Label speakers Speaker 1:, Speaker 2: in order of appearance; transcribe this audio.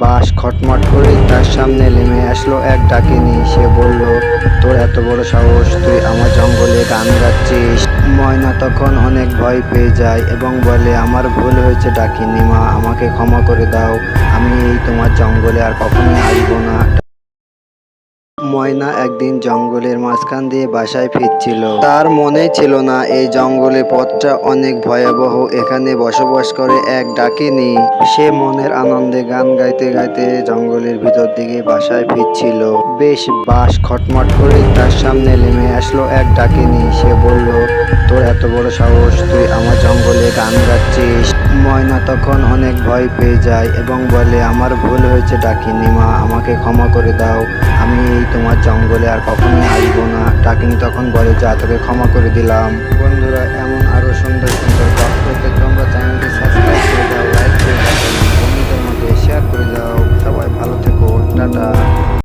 Speaker 1: বাস খটমট করে তার সামনে নেমে আসলো এক ডাকিনী। সে বলল, তোর এত বড় সাহস, তুই আমার জঙ্গলে গান গাচ্ছিস? ময়না তখন অনেক ভয় পেয়ে যায় এবং বলে, আমার ভুল হয়েছে ডাকিনি মা, আমাকে ক্ষমা করে দাও। আমি এই তোমার জঙ্গলে আর কখনোই আসব না। ময়না একদিন জঙ্গলের মাঝখান দিয়ে বাসায় ফিরছিল। তার মনে ছিল না, এই জঙ্গলে পথটা অনেক ভয়াবহ, এখানে বসবাস করে এক ডাকিনী। সে মনের আনন্দে গান গাইতে গাইতে জঙ্গলের ভিতর দিকে বাসায় ফিরছিল। বেশ বাস খটমট করে তার সামনে নেমে আসলো এক ডাকিনী। সে বলল, তোর এত বড় সাহস, তুই আমার জঙ্গলে গান গাচ্ছিস? ময়না তখন অনেক ভয় পেয়ে যায় এবং বলে, আমার ভুল হয়েছে ডাকিনি মা, আমাকে ক্ষমা করে দাও। আমি এই তোমার জঙ্গলে আর কখনোই আসব না। টাকিনি তখন বলে, যা, তোকে ক্ষমা করে দিলাম। বন্ধুরা, এমন আরও সুন্দর সুন্দর গল্প পেতে তোমরা চ্যানেলটি সাবস্ক্রাইব করে দাও লাইক করে দাও, বন্ধুদের মধ্যে শেয়ার করে দাও। সবাই ভালো থেকো, টাটা।